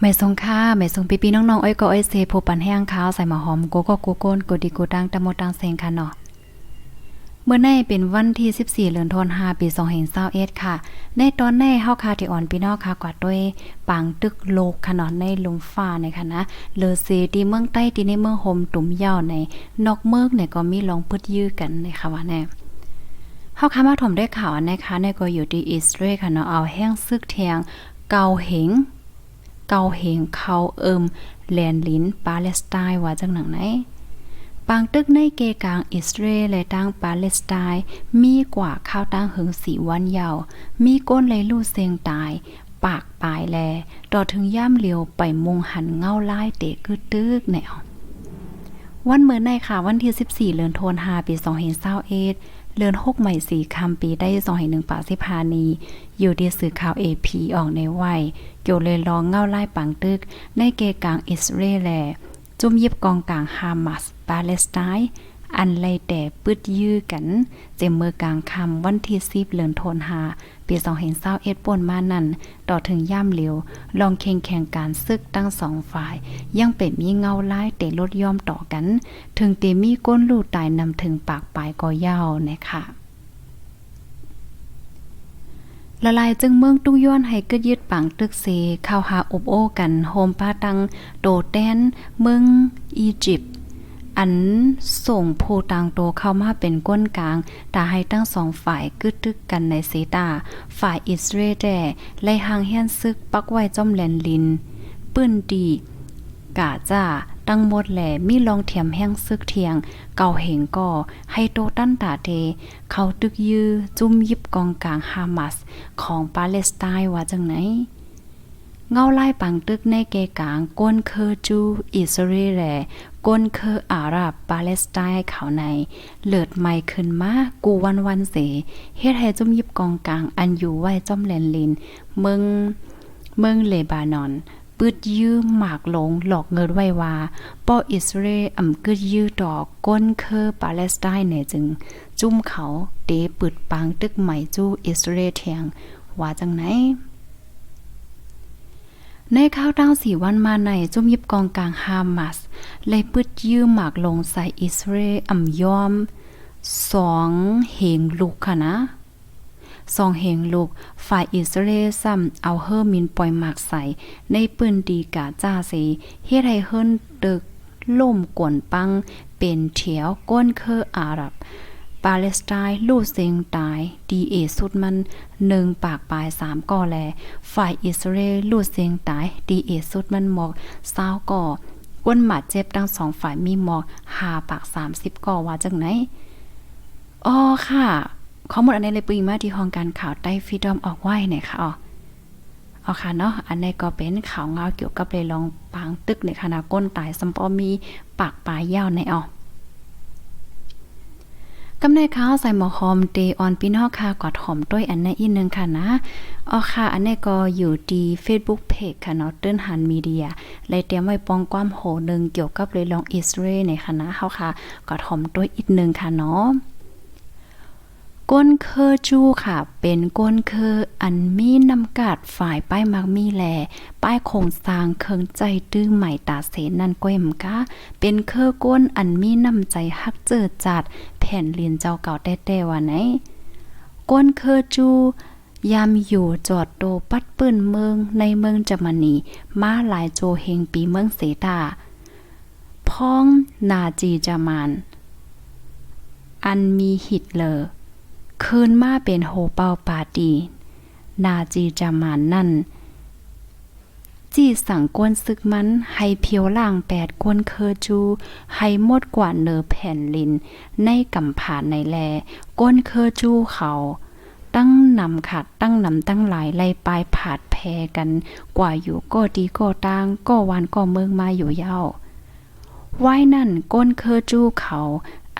ไม่ทรงค่าไม่ทรงปีปีน้องๆอ้อยก็อ้อยเซโพปันแห้งข้าวใส่หมาหอมโกก็โกโก้นโกดิโกตังตะโมตังเซงค่ะเนาะเมื่อในเป็นวันที่ 14เดือนธันวาคมปี2021ค่ะ ในตอนในเฮาคาที่อ่อนพี่น้องค่ะกว่าด้วยปางตึกโลกค่ะเนาะในลมฟ้าในค่ะนะเลอเซที่เมืองใต้ที่ในเมืองโฮมตุ่มยาวในนอกเมืองเนี่ยก็มีลองพึดยื้อกันนะคะว่าแน่เฮาคามาถมได้ข่าวนะคะในก็อยู่ที่อิสราเอลค่ะเนาะเอาแห้งซึกเทียงเกาเหง เกาเหงเขาเอิมแลนลินปาเลสไตน์ว่าจังหนังไหนปางตึกในเกกลางอิสราเอลและตั้งปาเลสไตน์มีกว่าข้าวตั้งหึงสีวันยาว มีก้นเลยลู่เซงตาย ปากปลายแล ต่อถึงย่ามเหลียวไปมุงหันเงาไลายเตะกึดตึกแนววันเมื่อในค่ะ วันที่ 14เดือนธันวาคมปี2021 เลือนหกใหม่สีคำปีได้สองหนึ่งปาสิพานี อยู่ที่สื่อข่าวเอพีออกในวัยเกี่ยวเลยลองเงาไล่ปังตึก ในเกกลางอิสราเอลแลจุ่มยิบกองกลางฮามาสปาเลสไตน์ อันไลแต่ปึดยื้อกัน เจมเมื่อกลางคำวันที่10เดือนธันวาปี2021ป่นมานั่น ต่อถึงย่ามเหลียว ลองเข่งแข่งการซึกตั้งสองฝ่าย ยังเป็นมีเงาไล้ายเตะลดย่อมต่อกัน ถึงเตมีก้นลูกตายนำถึงปากปลายก็ยาวนะคะละลายจึงเมืองตุ้ย้อนให้กึดยึดปังตึกเซเข้าหาอบโอ้กันโฮมปาตังโตแตนเมืองอียิปต์ อันส่งโพตังโตเข้ามาเป็นก้นกลางตาให้ตั้งสองฝ่ายกึดตึกกันในเซตา ฝ่ายอิสราเอลแต่ไล่หางเฮียนซึกปักไว้จอมแลนลิน ปื้นดีกาจ้าตั้งหมดแหล่มีลองเทียมแห้งซึกเทียง เก่าเหงก่อให้โตตั้นตาเทเขาตึกยื้อจุ่มยิบกองกลางฮามาส ของปาเลสไตน์ว่าจังไหน เงาไล่ปังตึกในเกกางก้นเคอจูอิสราเอลก้นเคออาหรับปาเลสไตน์เขาใน เลิดใหม่ขึ้นมากูวันวันเสเฮ็ดให้จุ่มยิบกองกลางอันอยู่ไว้จอมแลนลิน เมืองเมืองเลบานอนปืดยื้อหมากหลงหลอกเงินไว้ว่าป้ออิสราเอลอ่ำกึดยื้อดอกก้นเคอปาเลสไตน์เนี่ยจึง จุ่มเขาเตปึดปังตึกใหม่จู้อิสราเอลเทียงว่าจังไหน ในข้าวตั้งสี่วันมาในจุ่มยิบกองกลางฮามาสเลยปึดยื้อหมากลงใส่อิสราเอลอ่ำยอมสองเหงลูกค่ะนะสองเหงลูก ฝ่ายอิสราเอลซ้ำเอาเฮอร์มินปล่อยหมากใส่ ในปืนดีกาจ้าเสเฮ็ดให้เฮิรนตึกล่มกวนปัง เป็นเถียวก้นเคออาหรับ ปาเลสไตน์ลูเซงตายดีเอสุดมันหนึ่งปากปลายสามก่อแล ฝ่ายอิสราเอลลูเซงตายดีเอสุดมันหมอกเศร้าก่อก้นหมาดเจ็บทั้งสองฝ่ายมีหมอกหาปากสามสิบก่อว่าจังไหนอ๋อค่ะ ข้อมูลอันนี้เลยปุยมาที่ห้องการข่าวใต้ฟีดอมออกไว้เนี่ยค่ะอ๋อเอาค่ะเนาะ อันนี้ก็เป็นข่าวเงาเกี่ยวกับเลยลองปางตึกในคณะก้นตายสัมปอมีปากปลายยาวในอ๋อ กำเนิดข้าวใส่หมอหอมเดออนพี่น้องค่ะกอดหอมด้วยอันนี้อีกนึงค่ะนะอ๋อค่ะ อันนี้ก็อยู่ที่ Facebook Page ค่ะเนาะเติ้นหันมีเดียเลยเตรียมไว้ปองความโหนึงเกี่ยวกับเลยลองอิสราเอลในคณะเฮาค่ะกอดหอมด้วยอีกนึงค่ะเนาะ ก้นเคอจูค่ะ เป็นก้นเคออันมีน้ำกาดฝ่ายป้ายมักมีแล ป้ายโครงสร้างเคิงใจตื้อใหม่ตาเสนนันก้อยมกะเป็นเคอก้นอันมีน้ำใจฮักเจอจัด แผ่นเรียนเจ้าเก่าแต้ๆว่าไหนก้นเคอจูยามอยู่จอดโตปัดปืนเมืองในเมืองจมนีมาหลายโจเฮงปีเมืองเสตาพ้องนาจีจามาน อันมีหิตเลอ คืนมาเป็นโฮเป้าปาตีนาจีจามานนั่น จีสั่งกวนซึกมันให้เพียวล่างแปดกวนเคอจู ให้หมดกว่าเนอแผ่นลิน ในกำผ่านในแลก้นเคอจูเขา ตั้งนำขัดตั้งนำตั้งหลายไล่ปลายผาดแพกัน กว่าอยู่ก็ดีก็ตั้งก็วันก็เมืองมาอยู่เย้าไว้นั่นก้นเคอจูเขา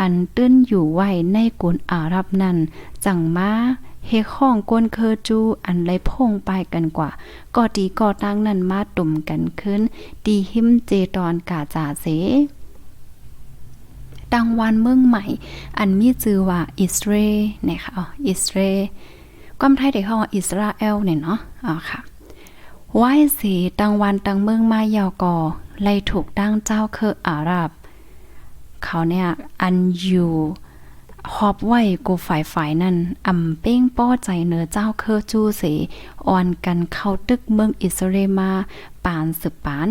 อันตื้นอยู่ไว้ในกุนอารับนั่นจังมาเฮข้องก้นเคอจูอันไรพงไปกันกว่าก็ดีก็ตั้งนั่นมาตุ่มกันขึ้นดีหิมเจตอนกาจาเสตังวันเมืองใหม่ อันมีชื่อว่าอิสราเอลนะคะอ๋ออิสราเอลความไทยได้ห้องอิสราเอลเนี่ยเนาะอ๋อค่ะไหว้สีตังวันตังเมืองมายาวก่อไล่ถูกตั้งเจ้าเคออาหรับ เขาเนี่ยอันอยู่ฮอบไว้กูฝ่ายฝ่ายนั่นอ่ำเป้งป้อใจเนอเจ้าเคอจูเสอ่อนกันเข้าตึกเมืองอิสราเอลมาปานสืบปาน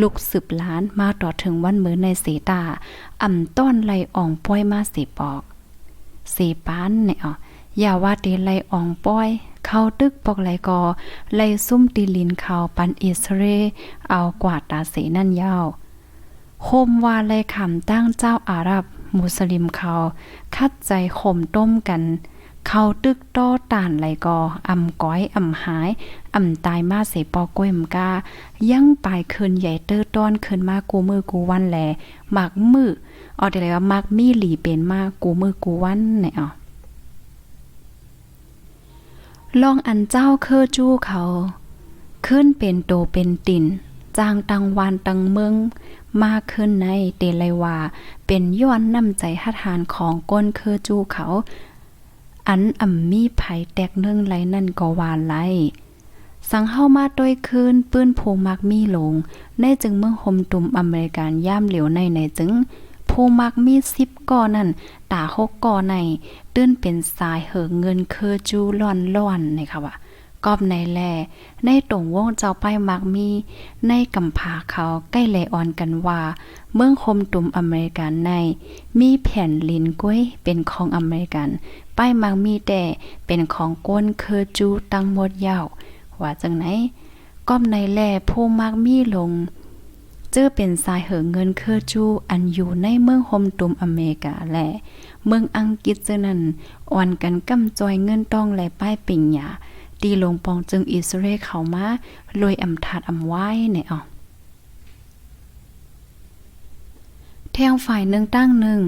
ลุกสืบล้านมาต่อถึงวันมือในเสตาอ่ำต้อนไลอ่องป้อยมาสีปอกสีปานเนี่ยอ๋ออย่าว่าเตไลอ่องป้อยเข้าตึกปอกไหลกอไลซุ่มตีลินเขาปันอิสราเอลเอากวาดตาเสนั่นยาว โคมวาเลยคำตั้งเจ้าอาหรับ มุสลิมเขา คัดใจข่มต้มกัน เขาตึกโต้ตานไหลกออำก้อยอำหายอำตายมาเสปอก้วยมกา ยังปลายคืนใหญ่เตอร์ต้อนคืนมากูมือกูวันแลหมักมือเอาแต่เลยว่ามักมีหลีเป็นมากกูมือกูวันเนี่ยเอลองอันเจ้าเคอจู้เขา ขึ้นเป็นโตเป็นติน จางตังวานตังเมืองมากขึ้นในเตไลว่าเป็นย้อนน้ำใจฮัทานของก้นเคอจูเขา อันอ่ำมีไผแตกเนื่องไหลนั่นก็วานไหลสังเข้ามาด้วยคืนปื้นโพมักมีหลง ในจึงเมืองหมตุมอเมริกันย่ามเหลียวในในจึงโพมักมีสิบก่อนั่นตาหกก่อใน ตื้นเป็นสายเหอเงินเคอจูล่อนล่อนนี่ค่ะว่า กอบในแลในตรงวงเจ้าป้ายมักมี ในกำพาเขาใกล้แลอ่อนกันว่า เมืองคมตุ่มอเมริกันใน มีแผ่นลินก้วยเป็นของอเมริกัน ป้ายมักมีแต่เป็นของก้นเคอจูตั้งหมดยาวว่าจังไหนก้อมในแลผู้มักมีลงเจอเป็นสายเหอเงินเคอจูอันอยู่ในเมืองโฮมตุมอเมริกาและ เมืองอังกฤษเจนั้นอ่อนกันกำจอยเงินต้องและป้ายปิ่งหยา ตีลงปองจึงอิสราเอลเข้ามาลอยอำทาดอำไว้เนี่ยอ๋อแทงฝ่ายหนึ่งตั้งหนึ่ง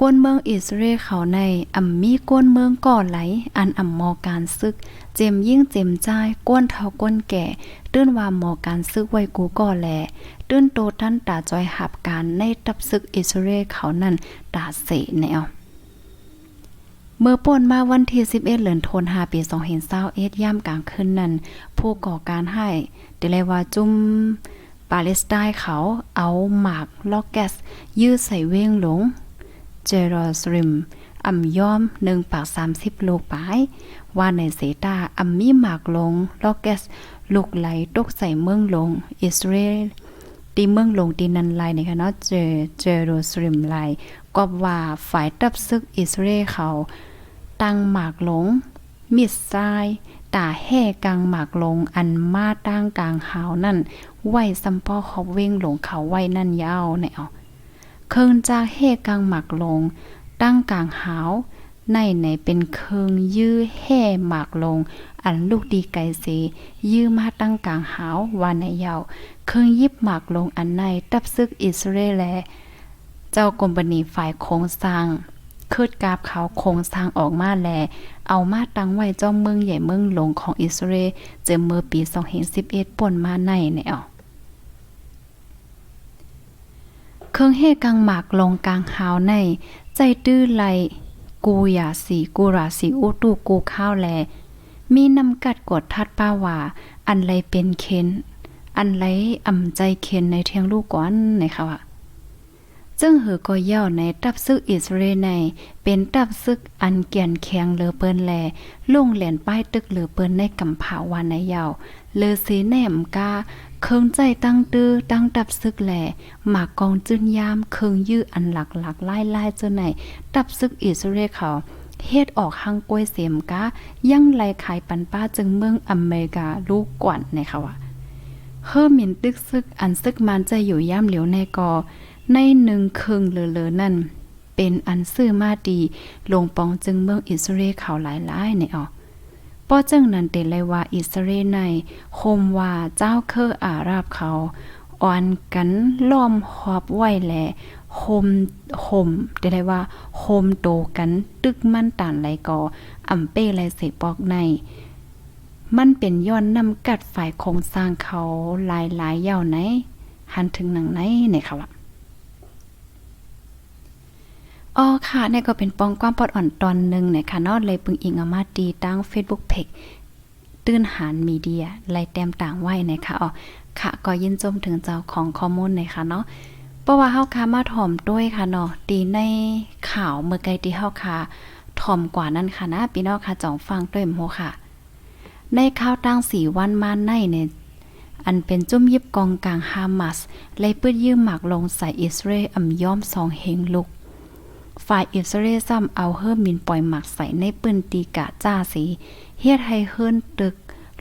ก้นเมืองอิสราเอลเขาในอำมีก้นเมืองก่อไหล อันอำมอการซึก เจมยิ่งเจมจ่ายก้นเท่าก้นแก่ตื้นว่าหมอการซึกไว้กูก่อแลตื้นโตท่านตาจอยหับการในตับซึกอิสราเอลเขานั่นตาเสแนว เมื่อป่นมาวันที่11เดือนธันวาคมปี2021ย่ามกลางคืนนั้น ผู้ก่อการให้เดลว่าจุ่มปาเลสไตน์เขาเอาหมากล็อกแกสยื้อใส่เว้งหลง เจรูซาเล็มอ่ำย่อม1ปาก30โลปาย ว่าในเซตาอ่ำมีหมากลงล็อกแกสลูกไหลตกใส่เมืองลง อิสราเอลตีเมืองลงตีนันไลในคะเนาะเจเจรูซาเล็มไลก็ว่าฝ่ายตับซึกอิสราเอลเขา ตั้งหมากหลง มิดทรายตาแห่กลางหมากลง อันมาตั้งกลางหาวนั่นไหวซัมปอขอบเว้งหลงเขาไหวนั่นยาวแนวเคิงจากแห่กลางหมากลง ตั้งกลางหาวในไหนเป็นเคิงยื้อแห่หมากลง อันลูกดีไกเสยื้อมาตั้งกลางหาววานในยาวเคิงยิบหมากลงอันในตับซึกอิสราเอลและเจ้ากรมบณีฝ่ายโครงสร้าง คืดกาบเขาโครงสร้างออกมาแล เอามาตั้งไว้จ้อมเมืองใหญ่เมืองหลวงของอิสราเอลเจอเมื่อปี2011ป่นมาในแนวเครื่องเฮกังหมากลงกลางหาวใน ใจตื้อไหลกูอย่าสีกูราสีอุตูกูข้าวแล มีนำกัดกดทัดป้าว่า อันไรเป็นเค้น อันไรอ่ำใจเค้นในเทียงลูกก่อนในค่ะว่า จึงหือก็ย่อในตับซึกอิสราเอลใน เป็นตับซึกอันเกียนแข็งเหลือเปิ้นแลลุ่งแหลนป้ายตึกเหลือเปิ้นในกำผาวานในยาวเลอสีแหนมกาเคิงใจตั้งตื้อตั้งตับซึกแหลหมากกองจื้นยามเคิงยื้ออันหลักหลักไล่ไล่เจ้าไหนตับซึกอิสราเอลเขาเฮ็ดออกหังกล้วยเสียมกายังไลขายปันป้าจึงเมืองอเมริกาลูกกวนในค่ะว่าเฮอมินตึกซึกอันซึกมันจะอยู่ย่ามเหลียวในกอ ในหนึ่งครึ่งเลอๆนั่น เป็นอันซื้อมาดีลงปองจึงเมืองอิสราเอลเขาหลายๆในออกป้อจึงนั้นเตเลยว่าอิสราเอลในคมว่าเจ้าเคออาราบเขาอ่อนกันล้อมหอบไหวแหละโฮมโฮมเตเลยว่าโฮมโตกัน ตึกมั่นตานไหลกออำเป้ไหลเสปอกใน มันเป็นย้อนนำกัดฝ่ายโครงสร้างเขาหลายๆยาวไหน หันถึงหนังไหนในค่ะว่า อ๋อค่ะนี่ก็เป็นปองความปอดอ่อนตอนหนึ่งเนี่ยค่ะนาะเลยปึงอิงอามาตีตั้ง Facebook Page ตื้นหานมีเดียไล่แต้มต่างไว้นะคะอ๋อค่ะก็ยินจมถึงเจ้าของข้อมูลหน่ยค่ะเนาะเพราะว่าเฮาคามาถ่อมด้วยค่ะเนาะตีในข่าวเมื่อไกลที่เฮาคาถ่อมกว่านั้นค่ะนะพี่น้องค่ะจองฟังด้วยโมค่ะ ในข่าวตั้งสีวันมาในเนี่ยอันเป็นจุ่มยิบกองกลางฮามาสเลยปื้ดยืมหมากลงใส่อิสราเอลอำย่อมสองเฮงลุก ฝ่ายอิสราเอลซ้ำเอาเฮิร์มินปล่อยหมักใส่ในปืนตีกะจ้าสีเฮ็ดให้เฮิรนตึก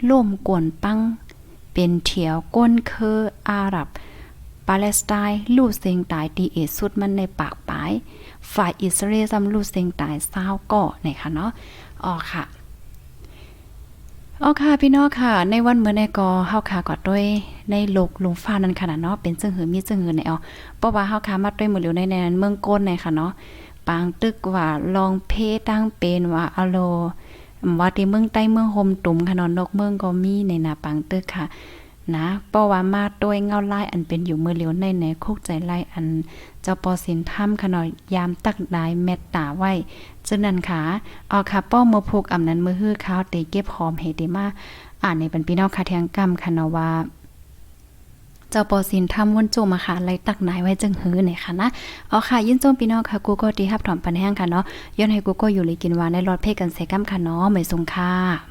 ล่มกวนปัง เป็นเถียวก้นเคออาหรับ ปาเลสไตน์ลู่เซงตายตีเอสุดมันในปากปาย ฝ่ายอิสราเอลซ้ำลู่เซงตายเศร้าก่อนะคะเนาะอ๋อค่ะอ๋อค่ะพี่น้องค่ะ ในวันเมื่อในกอเฮาค่ะก็ด้วยในโลกลุงฟ้านั้นค่ะเนาะเป็นจึงหือมีจึงหือในเอาเพราะว่าเฮาค่ะมาด้วยหมดอยู่ในในนั้นเมืองก้นในค่ะเนาะ ปางตึกว่าลองเพตั้งเป็นว่าอโลว่าที่เมืองใต้เมืองโฮมตุ่มค่ะเนนกเมืองก็มีในนาปางตึกค่ะนะเพราะว่ามาด้วยเงาไลายอันเป็นอยู่มือเหลียวในในคุกใจไล่อัน เจ้าปอสินถ้ำขนอยยามตักดายเม็ดตาไว้จึงนั้นค่ะเอาค่ะป้อมือผูกอำนั้นมือฮื้อข้าวเตเก็บหอมเฮติมาอ่านในเป็นพี่น้องค่ะเทียงกรรมค่ะเนาะว่า เจ้าปอสินทำวนโจมาค่ะไล่ตักนายไว้จึงหื้อเนี่ยค่ะนะเอาค่ะยินโจมพี่น้องค่ะกูก็ดีฮับถอมปันแห้งค่ะเนาะย้อนให้กูก็อยู่เลยกินวานในรอดเพ่กันเสกัมค่ะเนาะไม่สงค่ะ